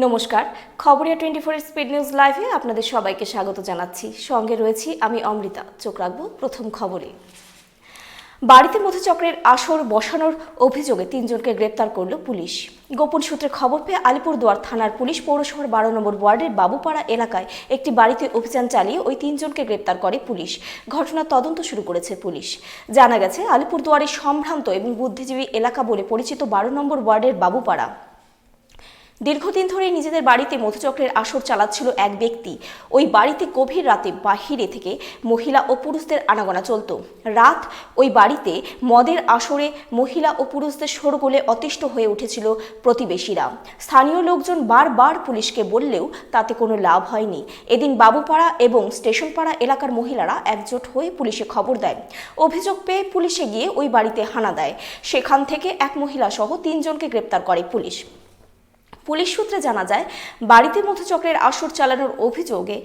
নমস্কার। Khabriya twenty four speed news লাইভে আপনাদের সবাইকে স্বাগত জানাচ্ছি। সঙ্গে রয়েছি আমি অমৃতা। চোখ রাখব প্রথম খবরে। বাড়িতে মধুচক্রের আসর বসানোর অভিযোগে তিনজনকে গ্রেপ্তার করল পুলিশ। গোপন সূত্রে খবর পেয়ে আলিপুরদুয়ার থানার পুলিশ পৌরসভার বারো নম্বর ওয়ার্ডের বাবুপাড়া এলাকায় একটি বাড়িতে অভিযান চালিয়ে ওই তিনজনকে গ্রেপ্তার করে পুলিশ। ঘটনার তদন্ত শুরু করেছে পুলিশ। জানা গেছে, আলিপুরদুয়ারের সম্ভ্রান্ত এবং বুদ্ধিজীবী এলাকা বলে পরিচিত বারো নম্বর ওয়ার্ডের বাবুপাড়া। দীর্ঘদিন ধরে নিজেদের বাড়িতে মধুচক্রের আসর চালাচ্ছিল এক ব্যক্তি। ওই বাড়িতে গভীর রাতে বাহিরে থেকে মহিলা ও পুরুষদের আনাগোনা চলত। রাত ওই বাড়িতে মদের আসরে মহিলা ও পুরুষদের শোরগোলে অতিষ্ঠ হয়ে উঠেছিল প্রতিবেশীরা। স্থানীয় লোকজন বারবার পুলিশকে বললেও তাতে কোনো লাভ হয়নি। এদিন বাবুপাড়া এবং স্টেশনপাড়া এলাকার মহিলারা একজোট হয়ে পুলিশে খবর দেয়। অভিযোগ পেয়ে পুলিশে গিয়ে ওই বাড়িতে হানা দেয়। সেখান থেকে এক মহিলা সহ তিনজনকে গ্রেপ্তার করে পুলিশ। পুলিশ সূত্রে জানা যায়, বাড়িতে মধুচক্রের আসর চালানোর অভিযোগে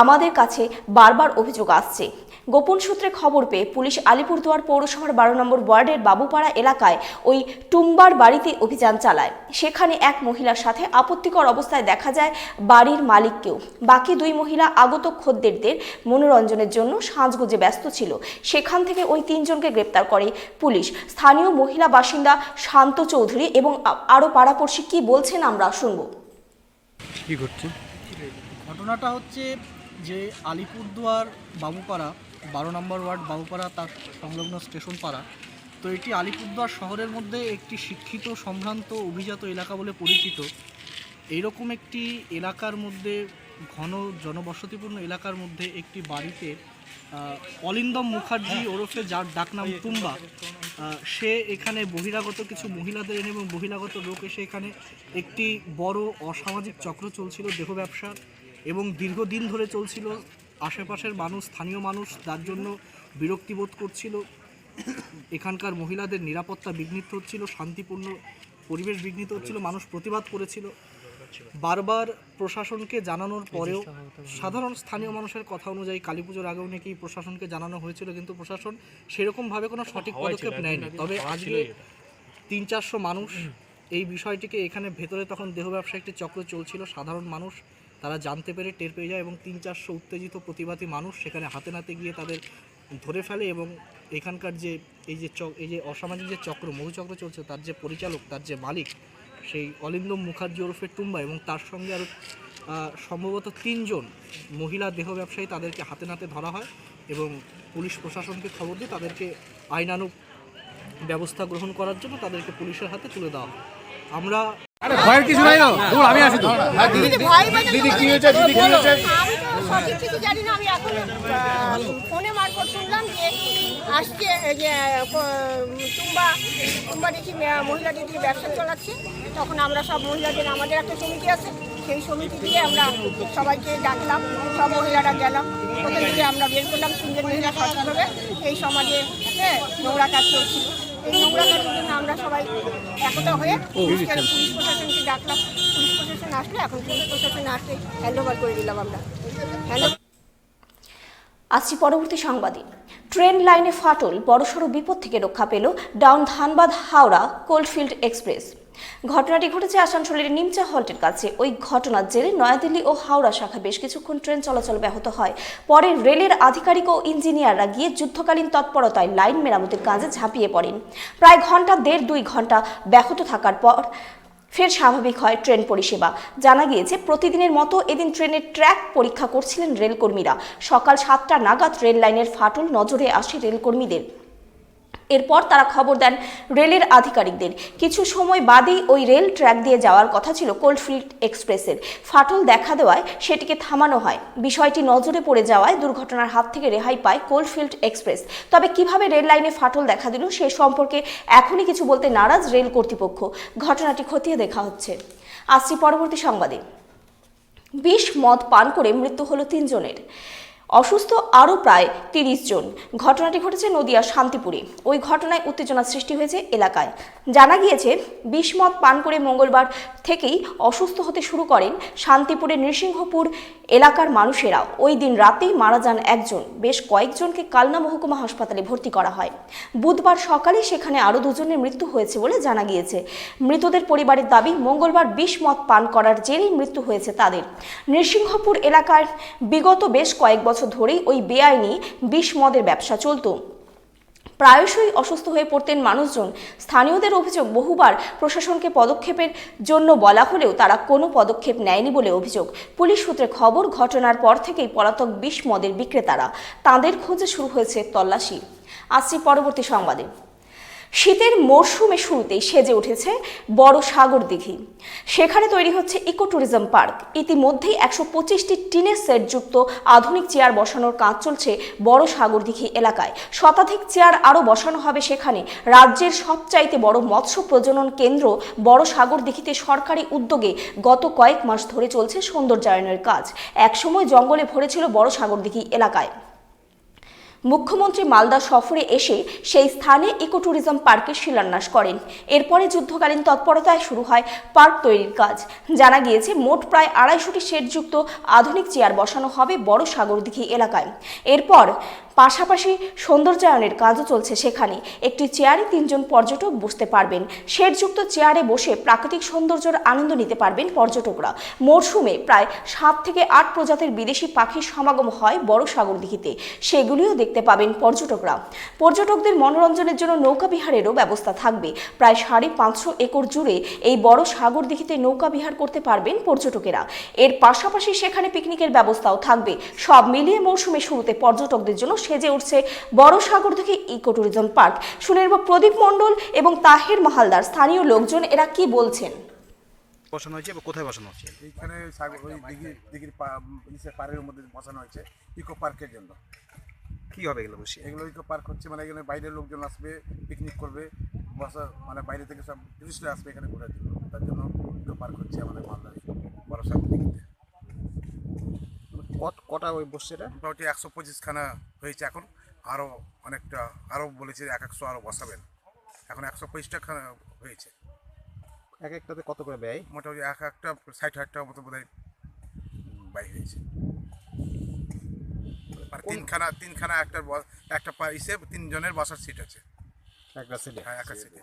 আমাদের কাছে বারবার অভিযোগ আসছে। গোপন সূত্রে খবর পেয়ে পুলিশ আলিপুরদুয়ার পৌরসভার বারো নম্বর ওয়ার্ডের বাবুপাড়া এলাকায় ওই টুম্বার বাড়িতে অভিযান চালায়। সেখানে এক মহিলার সাথে আপত্তিকর অবস্থায় দেখা যায় বাড়ির মালিককেও। বাকি দুই মহিলা আগত খদ্দেরদের মনোরঞ্জনের জন্য সাজগোজে ব্যস্ত ছিল। সেখান থেকে ওই তিনজনকে গ্রেপ্তার করে পুলিশ। স্থানীয় মহিলা বাসিন্দা শান্ত চৌধুরী এবং আরও পাড়াপড়শি কি বলছেন আমরা শুনব। কি করছে ঘটনাটা হচ্ছে যে আলিপুরদুয়ার বাবুপাড়া বারো নম্বর ওয়ার্ড বাবুপাড়া তার সংলগ্ন স্টেশন পাড়া তো এটি আলিপুরদুয়ার শহরের মধ্যে একটি শিক্ষিত সম্ভ্রান্ত অভিজাত এলাকা বলে পরিচিত। এইরকম একটি এলাকার মধ্যে ঘন জনবসতিপূর্ণ এলাকার মধ্যে একটি বাড়িতে অলিন্দম মুখার্জি ওরফে যার ডাকনাম টুম্বা সে এখানে বহিরাগত কিছু মহিলাদের এনে এবং বহিরাগত লোক এসে এখানে একটি বড় অসামাজিক চক্র চলছিল দেহ ব্যবসার এবং দীর্ঘদিন ধরে চলছিল। আশেপাশের মানুষ, স্থানীয় মানুষ তার জন্য বিরক্তিবোধ করছিল। এখানকার মহিলাদের নিরাপত্তা বিঘ্নিত হচ্ছিল, শান্তিপূর্ণ পরিবেশ বিঘ্নিত হচ্ছিল, মানুষ প্রতিবাদ করেছিল। বারবার প্রশাসনকে জানানোর পরেও সাধারণ স্থানীয় মানুষের কথা অনুযায়ী কালী পুজোর আগেও নাকি প্রশাসনকে জানানো হয়েছিল কিন্তু প্রশাসন সেরকমভাবে কোনো সঠিক পদক্ষেপ নেয়নি। তবে আজকে তিন চারশো মানুষ এই বিষয়টিকে এখানে ভেতরে তখন দেহ ব্যবসা একটি চক্র চলছিল সাধারণ মানুষ তারা জানতে পেরে টের পেয়ে যায় এবং তিন চারশো উত্তেজিত প্রতিবাদী মানুষ সেখানে হাতে নাতে গিয়ে তাদের ধরে ফেলে এবং এখানকার যে এই যে চক এই যে অসামাজিক যে চক্র মধুচক্র চলছে তার যে পরিচালক তার যে মালিক সেই অলিন্দম মুখার্জি ওরফে টুম্বা এবং তার সঙ্গে আরও সম্ভবত তিনজন মহিলা দেহ ব্যবসায়ী তাদেরকে হাতে নাতে ধরা হয় এবং পুলিশ প্রশাসনকে খবর দিয়ে তাদেরকে আইনানুগ ব্যবস্থা গ্রহণ করার জন্য তাদেরকে পুলিশের হাতে তুলে দেওয়া হয়। আমরা ভয়ের কিছু নাই আমি আছি তো। দিদি ভয় পেয়েছে দিদি কি হয়েছে? দিদি কি হয়েছে? আমি তো সঠিক কিছু জানি না আমি এখন আহ, ফোনে মারফত শুনলাম যে আসছে যে টুম্বা টুম্বা দেখি মহিলা দিদি ব্যবসা চালাচ্ছে। তখন আমরা সব মহিলাদের আমাদের একটা সমিতি আছে সেই সমিতি দিয়ে আমরা সবাইকে ডাকলাম সব মহিলারা গেলাম ওখান থেকে আমরা বের করলাম তিনজন মহিলা সঠিকভাবে এই সমাজে হ্যাঁ নোংরা কাজ চলছিল এই নোংরা কাজের জন্য আমরা সবাই একতা হয়ে পুলিশ প্রশাসনকে ডাকলাম। পুলিশ প্রশাসন আসলে এখন পুলিশ প্রশাসন আসলে হ্যান্ড ওভার করে দিলাম আমরা। হ্যান্ড আসছি পরবর্তী সংবাদে। ট্রেন লাইনে ফাটল, বড়সড় বিপদ থেকে রক্ষা পেল down Dhanbad Howrah coalfield express. ঘটনাটি ঘটেছে আসানসোলের নিমচা হল্টের কাছে। ওই ঘটনার জেরে নয়াদিল্লি ও হাওড়া শাখা বেশ কিছুক্ষণ ট্রেন চলাচল ব্যাহত হয়। পরে রেলের আধিকারিক ও ইঞ্জিনিয়াররা গিয়ে যুদ্ধকালীন তৎপরতায় লাইন মেরামতের কাজে ঝাঁপিয়ে পড়েন। প্রায় ঘণ্টা দেড় দুই ঘণ্টা ব্যাহত থাকার পর ফের স্বাভাবিক হয় ট্রেন পরিষেবা। জানা গিয়েছে, প্রতিদিনের মতো এদিন ট্রেনের ট্র্যাক পরীক্ষা করছিলেন রেলকর্মীরা। সকাল সাতটা নাগাদ রেল লাইনের ফাটল নজরে আসে রেলকর্মীদের। এরপর তারা খবর দেন রেলের আধিকারিকদের। কিছু সময় বাদেই ওই রেল ট্র্যাক দিয়ে যাওয়ার কথা ছিল কোল্ডফিল্ড এক্সপ্রেসের। ফাটল দেখা দেওয়ায় সেটিকে থামানো হয়। বিষয়টি নজরে পড়ে যাওয়ায় দুর্ঘটনার হাত থেকে রেহাই পায় কোল্ডফিল্ড এক্সপ্রেস। তবে কীভাবে রেল লাইনে ফাটল দেখা দিল সে সম্পর্কে এখনই কিছু বলতে নারাজ রেল কর্তৃপক্ষ। ঘটনাটি খতিয়ে দেখা হচ্ছে। আসছি পরবর্তী সংবাদে। বিষ মদ পান করে মৃত্যু হলো তিনজনের। অসুস্থ আরও প্রায় তিরিশ জন। ঘটনাটি ঘটেছে নদিয়া শান্তিপুরে। ওই ঘটনায় উত্তেজনা সৃষ্টি হয়েছে এলাকায়। জানা গিয়েছে বিষ মদ পান করে মঙ্গলবার থেকেই অসুস্থ হতে শুরু করেন শান্তিপুরের নৃসিংহপুর এলাকার মানুষেরা। ওই দিন রাতেই মারা যান একজন। বেশ কয়েকজনকে কালনা মহকুমা হাসপাতালে ভর্তি করা হয়। বুধবার সকালে সেখানে আরও দুজনের মৃত্যু হয়েছে বলে জানা গিয়েছে। মৃতদের পরিবারের দাবি, মঙ্গলবার বিষ মদ পান করার জেরেই মৃত্যু হয়েছে তাদের। নৃসিংহপুর এলাকার বিগত বেশ কয়েক বছর ধরেই ওই বেআইনি বিষ মদের ব্যবসা চলত। প্রায়শই অসুস্থ হয়ে পড়তেন মানুষজন। স্থানীয়দের অভিযোগ বহুবার প্রশাসনকে পদক্ষেপের জন্য বলা হলেও তারা কোনো পদক্ষেপ নেয়নি বলে অভিযোগ। পুলিশ সূত্রে খবর, ঘটনার পর থেকেই পলাতক বিষ মদের বিক্রেতারা তাদের খোঁজে শুরু হয়েছে তল্লাশি। আসছি পরবর্তী সংবাদে। শীতের মরশুমে শুরুতেই সেজে উঠেছে বড় সাগর দিঘি। সেখানে তৈরি হচ্ছে ইকো ট্যুরিজম পার্ক। ইতিমধ্যেই একশো পঁচিশটি টিনের সেটযুক্ত আধুনিক চেয়ার বসানোর কাজ চলছে বড় সাগর দিঘি এলাকায়। শতাধিক চেয়ার আরও বসানো হবে সেখানে। রাজ্যের সবচাইতে বড় মৎস্য প্রজনন কেন্দ্র বড় সাগর দিঘিতে সরকারি উদ্যোগে গত কয়েক মাস ধরে চলছে সৌন্দর্যায়নের কাজ। একসময় জঙ্গলে ভরেছিল বড় সাগর দিঘি এলাকায়। মুখ্যমন্ত্রী মালদা সফরে এসে সেই স্থানে ইকো ট্যুরিজম পার্কের শিলান্যাস করেন। এরপরে যুদ্ধকালীন তৎপরতায় শুরু হয় পার্ক তৈরির কাজ। জানা গিয়েছে, মোট প্রায় আড়াইশোটি শেডযুক্ত আধুনিক চেয়ার বসানো হবে বড় সাগরদিঘি এলাকায়। এরপর পাশাপাশি সৌন্দর্যায়নের কাজও চলছে সেখানে। একটি চেয়ারে তিনজন পর্যটক বসতে পারবেন। শেডযুক্ত চেয়ারে বসে প্রাকৃতিক সৌন্দর্যের আনন্দ নিতে পারবেন পর্যটকরা। মরশুমে প্রায় সাত থেকে আট প্রজাতির বিদেশি পাখির সমাগম হয় বড় সাগর দিঘিতে। সেগুলিও দেখতে পাবেন পর্যটকরা। পর্যটকদের মনোরঞ্জনের জন্য নৌকা বিহারেরও ব্যবস্থা থাকবে। প্রায় সাড়ে পাঁচশো একর জুড়ে এই বড় সাগরদিঘিতে নৌকা বিহার করতে পারবেন পর্যটকেরা। এর পাশাপাশি সেখানে পিকনিকের ব্যবস্থাও থাকবে। সব মিলিয়ে মৌসুমে শুরুতে পর্যটকদের জন্য সেজে উঠছে বড় সাগর থেকে ইকো ট্যুরিজম পার্ক। শুনে নেব প্রদীপ মণ্ডল এবং তাহের মাহালদার স্থানীয় লোকজন এরা কি বলছেন? বসানো হয়েছে এবং কোথায় বসানো হচ্ছে? এইখানে সাগর ওই দিঘির দিঘির পা- নিচে পাড়ের মধ্যে বসানো হয়েছে ইকো পার্কের জন্য। কি হবে এগুলো বসিয়ে? এগুলো ইকো পার্ক হচ্ছে মানে এখানে বাইরের লোকজন আসবে পিকনিক করবে বসা মানে বাইরে থেকে সব টুরিস্টরা আসবে এখানে ঘোরার জন্য। তার জন্য ইকো পার্ক হচ্ছে আমাদের মালদার বড় সাগর দিঘিতে। কটা ওই বসছে এটা? মোটামুটি একশো পঁচিশখানা হয়েছে এখন। আরও অনেকটা আরও বলেছে এক একশো আরও বসাবেন। এখন একশো পঁচিশটা খানা হয়েছে। এক একটাতে কত করে ব্যয়? মোটামুটি এক একটা ষাট হাজার টাকার মতো বোধ হয় বাই হয়েছে আর তিনখানা তিনখানা একটা একটা পা- ইসে তিনজনের বসার সিট আছে। একটা সিটে হ্যাঁ একা সিটে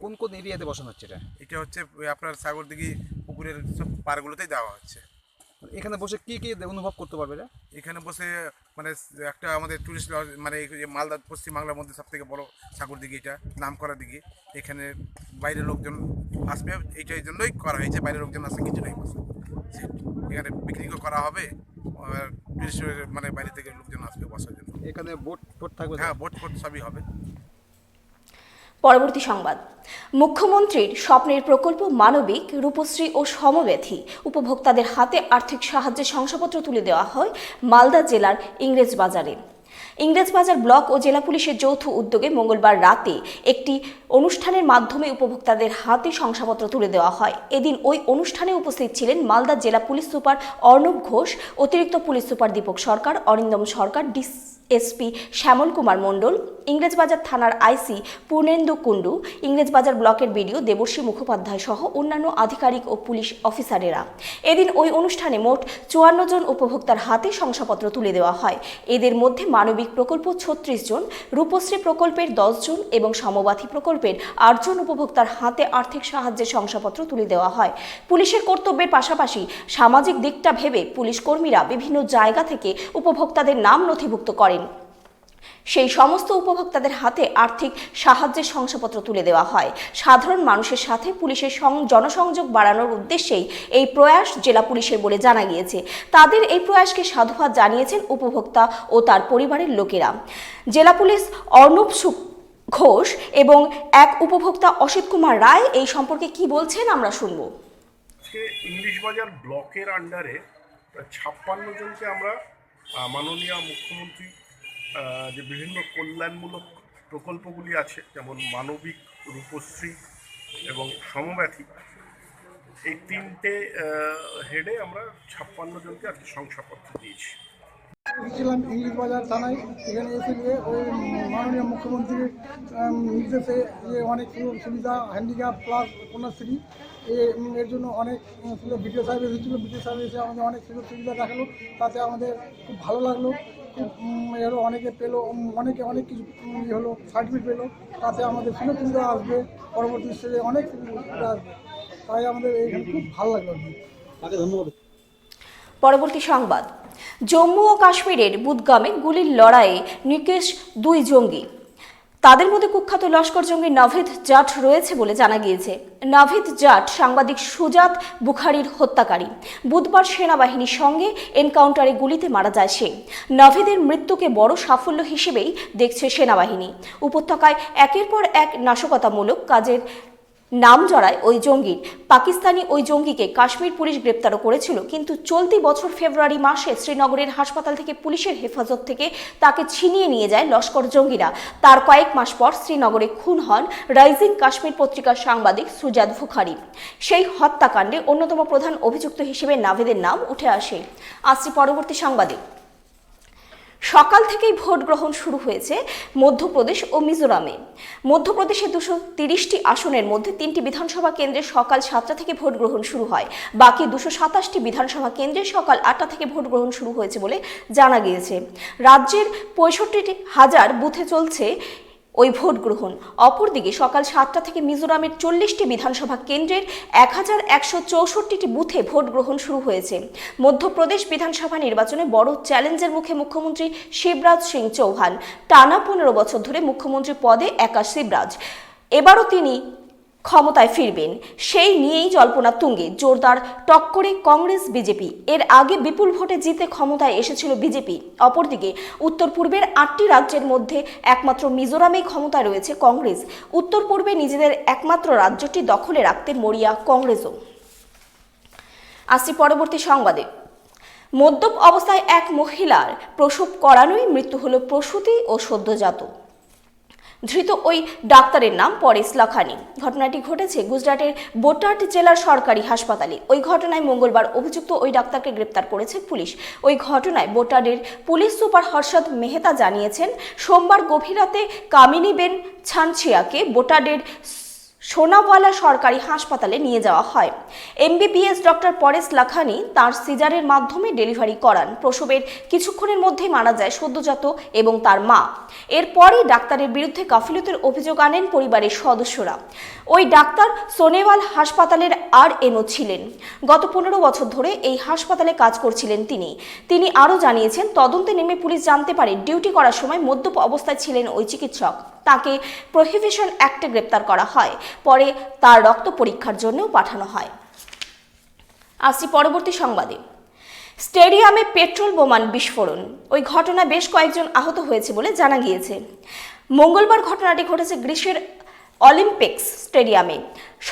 কোন কোন এরিয়াতে বসানো হচ্ছে এটা? এটা হচ্ছে আপনার সাগর দিঘি পুকুরের সব পারগুলোতেই দেওয়া হচ্ছে। এখানে বসে কি কি অনুভব করতে পারবে এটা এখানে বসে মানে একটা আমাদের টুরিস্ট লজ মানে মালদা পশ্চিমবাংলার মধ্যে সব থেকে বড় সাগর দিঘি এটা নাম করা দিঘি। এখানে বাইরের লোকজন আসবে এইটা এই জন্যই করা হয়েছে বাইরের লোকজন আসে কিছু নেই বসে। এখানে পিকনিকও করা হবে টুরিস্ট মানে বাইরে থেকে লোকজন আসবে বসার জন্য। এখানে বোট টোট থাকবে হ্যাঁ বোট ফোট সবই হবে। পরবর্তী সংবাদ। মুখ্যমন্ত্রীর স্বপ্নের প্রকল্প মানবিক, রূপশ্রী ও সমব্যথী উপভোক্তাদের হাতে আর্থিক সাহায্যের শংসাপত্র তুলে দেওয়া হয় মালদা জেলার ইংরেজ বাজারে। ইংরেজবাজার ব্লক ও জেলা পুলিশের যৌথ উদ্যোগে মঙ্গলবার রাতে একটি অনুষ্ঠানের মাধ্যমে উপভোক্তাদের হাতে শংসাপত্র তুলে দেওয়া হয়। এদিন ওই অনুষ্ঠানে উপস্থিত ছিলেন মালদা জেলা পুলিশ সুপার অর্ণব ঘোষ, অতিরিক্ত police super Dipak Sarkar, Arindam Sarkar, DSP Shyamal Kumar Mondal, Englishbazar থানার আইসি পূর্ণেন্দু কুণ্ডু, ইংরেজবাজার ব্লকের বিডিও দেবর্ষী মুখোপাধ্যায় সহ অন্যান্য আধিকারিক ও পুলিশ অফিসারেরা। এদিন ওই অনুষ্ঠানে মোট চুয়ান্ন জন উপভোক্তার হাতে শংসাপত্র তুলে দেওয়া হয়। এদের মধ্যে মানবিক প্রকল্প ছত্রিশ জন, রূপশ্রী প্রকল্পের দশ জন এবং সমবাথী প্রকল্পের আটজন উপভোক্তার হাতে আর্থিক সাহায্যের শংসাপত্র তুলে দেওয়া হয়। পুলিশের কর্তব্যের পাশাপাশি সামাজিক দিকটা ভেবে পুলিশ কর্মীরা বিভিন্ন জায়গা থেকে উপভোক্তাদের নাম নথিভুক্ত করেন। সেই সমস্ত উপভোক্তাদের হাতে আর্থিক সাহায্যের শংসাপত্র তুলে দেওয়া হয়। সাধারণ মানুষের সাথে পুলিশের জনসংযোগ বাড়ানোর উদ্দেশ্যেই এই প্রয়াস জেলা পুলিশের বলে জানা গিয়েছে। তাদের এই প্রয়াসকে সাধুবাদ জানিয়েছেন উপভোক্তা ও তার পরিবারের লোকেরা। জেলা পুলিশ অর্ণব ঘোষ এবং এক উপভোক্তা অসিত কুমার রায় এই সম্পর্কে কি বলছেন আমরা শুনব। ইংলিশ বাজার ব্লকের আন্ডারে ছাপ্পান্ন জনকে আমরা মাননীয় মুখ্যমন্ত্রী যে বিভিন্ন কল্যাণমূলক প্রকল্পগুলি আছে, যেমন মানবিক, রূপশ্রী এবং সমব্যথী, এই তিনটে হেডে আমরা ছাপ্পান্ন জনকে আজকে শংসাপত্র দিয়েছি। ছিলাম ইংলিশ বাজার থানায়। এখানে এসে গিয়ে ওই মাননীয় মুখ্যমন্ত্রীর নির্দেশে যে অনেক সুযোগ সুবিধা হ্যান্ডিক্যাপ প্লাস কন্যাশ্রী এর জন্য অনেক বিডিও সাহেব এসেছিল। বিডিও সাহেব এসে আমাদের অনেক সুযোগ সুবিধা দেখাল। তাতে আমাদের খুব ভালো লাগল। উম, অনেকে পেল অনেকে অনেক কিছু ইয়ে হলো সার্টিফিকেট পেল। তাতে আমাদের সুযোগ সুবিধা আসবে পরবর্তী স্টেজে অনেক তাই আমাদের এইখানে খুব ভালো লাগল ধন্যবাদ। পরবর্তী সংবাদ। জম্মু ও কাশ্মীরের বুদগামে গুলির লড়াইয়ে নিকেশ দুই জঙ্গি তাদের মধ্যে কুখ্যাত লস্কর জঙ্গি নাভিদ জাট রয়েছে বলে জানা গিয়েছে। নাভিদ জাট সাংবাদিক সুজাত বুখারির হত্যাকারী। বুধবার সেনাবাহিনীর সঙ্গে এনকাউন্টারে গুলিতে মারা যায় সে। নাভিদের মৃত্যুকে বড় সাফল্য হিসেবেই দেখছে সেনাবাহিনী। উপত্যকায় একের পর এক নাশকতামূলক কাজের নাম জড়ায় ওই জঙ্গির। পাকিস্তানি ওই জঙ্গিকে কাশ্মীর পুলিশ গ্রেপ্তারও করেছিল, কিন্তু চলতি বছর ফেব্রুয়ারি মাসে শ্রীনগরের হাসপাতাল থেকে পুলিশের হেফাজত থেকে তাকে ছিনিয়ে নিয়ে যায় লস্কর জঙ্গিরা। তার কয়েক মাস পর শ্রীনগরে খুন হন রাইজিং কাশ্মীর পত্রিকার সাংবাদিক সুজাদ বুখারি। সেই হত্যাকাণ্ডে অন্যতম প্রধান অভিযুক্ত হিসেবে নাভেদের নাম উঠে আসে। আসছে পরবর্তী সাংবাদিক। সকাল থেকেই ভোট গ্রহণ শুরু হয়েছে মধ্যপ্রদেশ ও মিজোরামে। মধ্যপ্রদেশে দুশো তিরিশটি আসনের মধ্যে তিনটি বিধানসভা কেন্দ্রে সকাল সাতটা থেকে ভোট গ্রহণ শুরু হয়। বাকি দুশো সাতাশটি বিধানসভা কেন্দ্রে সকাল আটটা থেকে ভোট গ্রহণ শুরু হয়েছে বলে জানা গিয়েছে। রাজ্যের পঁয়ষট্টি হাজার বুথে চলছে ওই ভোট গ্রহণ। অপরদিকে সকাল সাতটা থেকে মিজোরামের চল্লিশটি বিধানসভা কেন্দ্রের এক হাজার একশো চৌষট্টিটি বুথে ভোট গ্রহণ শুরু হয়েছে। মধ্যপ্রদেশ বিধানসভা নির্বাচনে বড় চ্যালেঞ্জের মুখে মুখ্যমন্ত্রী শিবরাজ সিং চৌহান। টানা পনেরো বছর ধরে মুখ্যমন্ত্রী পদে একা শিবরাজ। এবারও তিনি ক্ষমতায় ফিরবেন। সেই নিয়েই জল্পনা তুঙ্গে। জোরদার টক্করে কংগ্রেস, বিজেপি। এর আগে বিপুল ভোটে জিতে ক্ষমতায় এসেছিল বিজেপি। অপরদিকে উত্তর পূর্বের আটটি রাজ্যের মধ্যে একমাত্র মিজোরামেই ক্ষমতায় রয়েছে কংগ্রেস। উত্তর পূর্বে নিজেদের একমাত্র রাজ্যটি দখলে রাখতে মরিয়া কংগ্রেসও। আসছি পরবর্তী সংবাদে। মদ্যপ অবস্থায় এক মহিলার প্রসব করানোই মৃত্যু হলো প্রসূতি ও সদ্যজাত। ধৃত ওই ডাক্তারের নাম পরেশ লাখানি। ঘটনাটি ঘটেছে গুজরাটের বোটাট জেলার সরকারি হাসপাতালে। ওই ঘটনায় মঙ্গলবার অভিযুক্ত ওই ডাক্তারকে গ্রেপ্তার করেছে পুলিশ। ওই ঘটনায় বোটাডের পুলিশ সুপার হর্ষদ মেহতা জানিয়েছেন, সোমবার গভীর রাতে কামিনী বেন ছানছিয়াকে বোটাডের সোনাওয়ালা সরকারি হাসপাতালে নিয়ে যাওয়া হয়। এমবিবিএস ডক্টর পরেশ লাখানি তার সিজারের মাধ্যমে ডেলিভারি করান। প্রসবের কিছুক্ষণের মধ্যেই মারা যায় সদ্যজাত এবং তার মা। এরপরই ডাক্তারের বিরুদ্ধে গাফিলতির অভিযোগ আনেন পরিবারের সদস্যরা। ওই ডাক্তার সোনেওয়াল হাসপাতালের আর এমও ছিলেন। গত পনেরো বছর ধরে এই হাসপাতালে কাজ করছিলেন তিনি। তিনি আরও জানিয়েছেন, তদন্তে নেমে পুলিশ জানতে পারে ডিউটি করার সময় মদ্যপ অবস্থায় ছিলেন ওই চিকিৎসক। তাকে প্রহিবিশন অ্যাক্টে গ্রেপ্তার করা হয়। পরে তার রক্ত পরীক্ষার জন্যও পাঠানো হয়। আসছি পরবর্তী সংবাদে। স্টেডিয়ামে পেট্রোল বোমান বিস্ফোরণ। ওই ঘটনা বেশ কয়েকজন আহত হয়েছে বলে জানা গিয়েছে। মঙ্গলবার ঘটনাটি ঘটেছে গ্রীষ্মের অলিম্পিক্স স্টেডিয়ামে।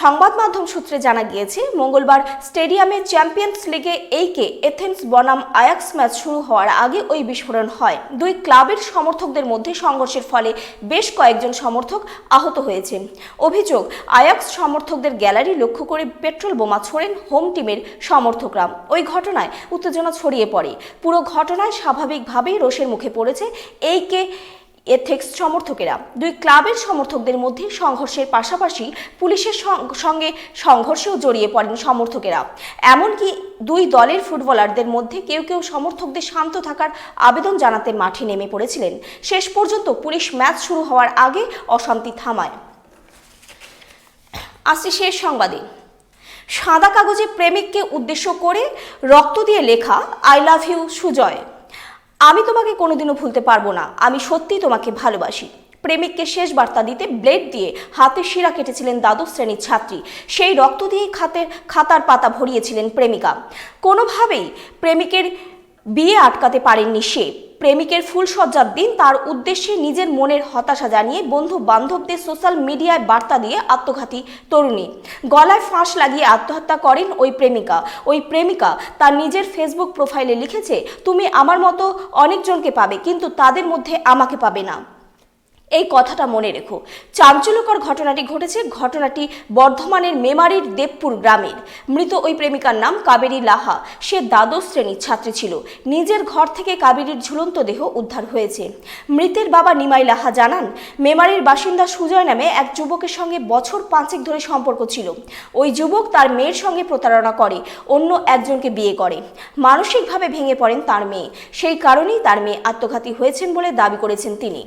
সংবাদ মাধ্যম সূত্রে জানা গিয়েছে, মঙ্গলবার স্টেডিয়ামে চ্যাম্পিয়ন্স লিগে এইকে এথেন্স বনাম আয়াক্স ম্যাচ শুরু হওয়ার আগে ওই বিস্ফোরণ হয়। দুই ক্লাবের সমর্থকদের মধ্যে সংঘর্ষের ফলে বেশ কয়েকজন সমর্থক আহত হয়েছে। অভিযোগ, আয়াক্স সমর্থকদের গ্যালারি লক্ষ্য করে পেট্রোল বোমা ছোড়েন হোম টিমের সমর্থকরা। ওই ঘটনায় উত্তেজনা ছড়িয়ে পড়ে। পুরো ঘটনায় স্বাভাবিকভাবেই রোষের মুখে পড়েছে, এইকে এথেক্স সমর্থকেরা দুই ক্লাবের সমর্থকদের মধ্যে সংঘর্ষের পাশাপাশি পুলিশের সঙ্গে সংঘর্ষেও জড়িয়ে পড়েন সমর্থকেরা। এমনকি দুই দলের ফুটবলারদের মধ্যে কেউ কেউ সমর্থকদের শান্ত থাকার আবেদন জানাতে মাঠে নেমে পড়েছিলেন। শেষ পর্যন্ত পুলিশ ম্যাচ শুরু হওয়ার আগে অশান্তি থামায়। আসছে শেষ সংবাদে। সাদা কাগজে প্রেমিককে উদ্দেশ্য করে রক্ত দিয়ে লেখা, আই লাভ ইউ, সুজয়। আমি তোমাকে কোনোদিনও ভুলতে পারব না। আমি সত্যি তোমাকে ভালোবাসি। প্রেমিককে শেষ বার্তা দিতে ব্লেড দিয়ে হাতে শিরা কেটেছিলেন দ্বাদশ শ্রেণির ছাত্রী। সেই রক্ত দিয়ে খাতের খাতার পাতা ভরিয়েছিলেন প্রেমিকা। কোনোভাবেই প্রেমিকের বিয়ে আটকাতে পারেননি সে। প্রেমিকের ফুলসজ্জার দিন তার উদ্দেশ্যে নিজের মনের হতাশা জানিয়ে বন্ধু বান্ধবদের সোশ্যাল মিডিয়ায় বার্তা দিয়ে আত্মঘাতী তরুণী। গলায় ফাঁস লাগিয়ে আত্মহত্যা করেন ওই প্রেমিকা। ওই প্রেমিকা তার নিজের ফেসবুক প্রোফাইলে লিখেছে, তুমি আমার মতো অনেকজনকে পাবে, কিন্তু তাদের মধ্যে আমাকে পাবে না। এই কথাটা মনে রেখো। চাঞ্চল্যকর ঘটনাটি ঘটেছে ঘটনাটি বর্ধমানের মেমারির দেবপুর গ্রামের। মৃত ওই প্রেমিকার নাম কাবেরী লাহা। সে দ্বাদশ শ্রেণির ছাত্রী ছিল। নিজের ঘর থেকে কাবেরীর ঝুলন্ত দেহ উদ্ধার হয়েছে। মৃতের বাবা নিমাই লাহা জানান, মেমারির বাসিন্দা সুজয় নামে এক যুবকের সঙ্গে বছর পাঁচেক ধরে সম্পর্ক ছিল। ওই যুবক তার মেয়ের সঙ্গে প্রতারণা করে, অন্য একজনকে বিয়ে করে। মানসিকভাবে ভেঙে পড়েন তার মেয়ে। সেই কারণেই তার মেয়ে আত্মঘাতী হয়েছেন বলে দাবি করেছেন তিনি।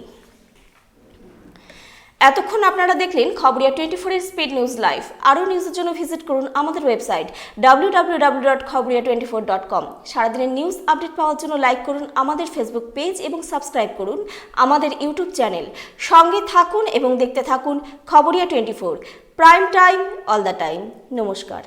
এতক্ষণ আপনারা দেখলেন খবরিয়া টোয়েন্টি ফোরের স্পিড নিউজ লাইভ আরও নিউজের জন্য ভিজিট করুন আমাদের website W W W dot Khabriya twenty four dot com সারাদিনের নিউজ আপডেট পাওয়ার জন্য লাইক করুন আমাদের ফেসবুক পেজ এবং সাবস্ক্রাইব করুন আমাদের ইউটিউব চ্যানেল সঙ্গে থাকুন এবং দেখতে থাকুন Khabriya twenty four prime time all the time নমস্কার।